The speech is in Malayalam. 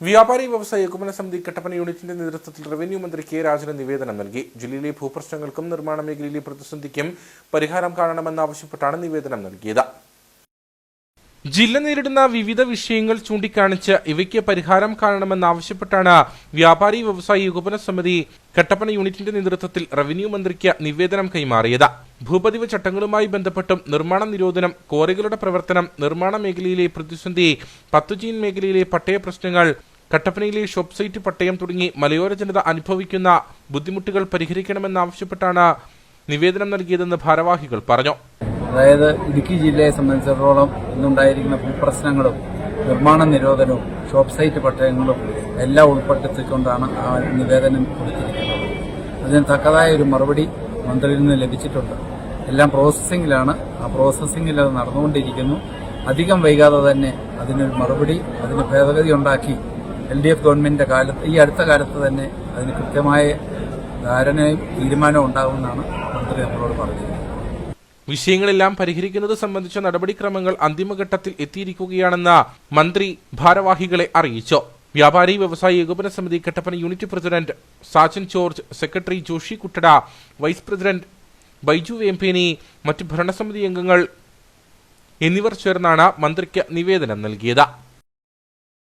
വ്യാപാരി വ്യവസായ ഏകോപന സമിതി കട്ടപ്പന യൂണിറ്റിന്റെ നേതൃത്വത്തിൽ റവന്യൂ മന്ത്രി കെ രാജന് നിവേദനം നൽകി. ജില്ലയിലെ ഭൂപ്രശ്നങ്ങൾക്കും നിർമ്മാണ മേഖലയിലെ പ്രതിസന്ധിക്കും പരിഹാരം കാണണമെന്നാവശ്യപ്പെട്ടാണ് നിവേദനം നൽകിയത്. ജില്ല നേരിടുന്ന വിവിധ വിഷയങ്ങൾ ചൂണ്ടിക്കാണിച്ച് ഇവയ്ക്ക് പരിഹാരം കാണണമെന്നാവശ്യപ്പെട്ടാണ് വ്യാപാരി വ്യവസായി ഏകോപന സമിതി കട്ടപ്പന യൂണിറ്റിന്റെ നേതൃത്വത്തിൽ റവന്യൂ മന്ത്രിക്ക് നിവേദനം കൈമാറിയത്. ഭൂപതിവ് ചട്ടങ്ങളുമായി ബന്ധപ്പെട്ടും നിർമ്മാണ നിരോധനം ക്വാറികളുടെ പ്രവർത്തനം നിർമ്മാണ മേഖലയിലെ പ്രതിസന്ധി പത്തുചീൻ മേഖലയിലെ പട്ടയ പ്രശ്നങ്ങൾ കട്ടപ്പനയിലെ ഷോപ്പ് സൈറ്റ് പട്ടയം തുടങ്ങി മലയോര ജനത അനുഭവിക്കുന്ന ബുദ്ധിമുട്ടുകൾ പരിഹരിക്കണമെന്നാവശ്യപ്പെട്ടാണ് നിവേദനം നൽകിയതെന്ന് ഭാരവാഹികൾ പറഞ്ഞു. അതായത് ഇടുക്കി ജില്ലയെ സംബന്ധിച്ചിടത്തോളം ഇന്നുണ്ടായിരിക്കുന്ന ഭൂപ്രശ്നങ്ങളും നിർമ്മാണ നിരോധനവും ഷോപ്പ് സൈറ്റ് പട്ടയങ്ങളും എല്ലാം ഉൾപ്പെടുത്തിക്കൊണ്ടാണ് ആ നിവേദനം കൊടുത്തിരിക്കുന്നത്. അതിന് തക്കതായ ഒരു മറുപടി മന്ത്രിയിൽ നിന്ന് ലഭിച്ചിട്ടുണ്ട്. എല്ലാം പ്രോസസ്സിങ്ങിലാണ് ആ പ്രോസസ്സിങ്ങിൽ അത് നടന്നുകൊണ്ടിരിക്കുന്നു. അധികം വൈകാതെ തന്നെ അതിനൊരു മറുപടി അതിന് ഭേദഗതി ഉണ്ടാക്കി എൽ ഡി എഫ് ഗവൺമെന്റിന്റെ കാലത്ത് ഈ അടുത്ത കാലത്ത് തന്നെ അതിന് കൃത്യമായ ധാരണയും തീരുമാനവും ഉണ്ടാകുമെന്നാണ് മന്ത്രി നമ്മളോട് പറഞ്ഞത്. വിഷയങ്ങളെല്ലാം പരിഹരിക്കുന്നത് സംബന്ധിച്ച നടപടിക്രമങ്ങൾ അന്തിമഘട്ടത്തിൽ എത്തിയിരിക്കുകയാണെന്ന് മന്ത്രി ഭാരവാഹികളെ അറിയിച്ചു. വ്യാപാരി വ്യവസായി ഏകോപന സമിതി Kattappana unit president Sajan George secretary Joshi Kuttada vice president Baiju Vembeni മറ്റ് ഭരണസമിതി അംഗങ്ങൾ എന്നിവർ ചേർന്നാണ് മന്ത്രിക്ക് നിവേദനം നൽകിയത്.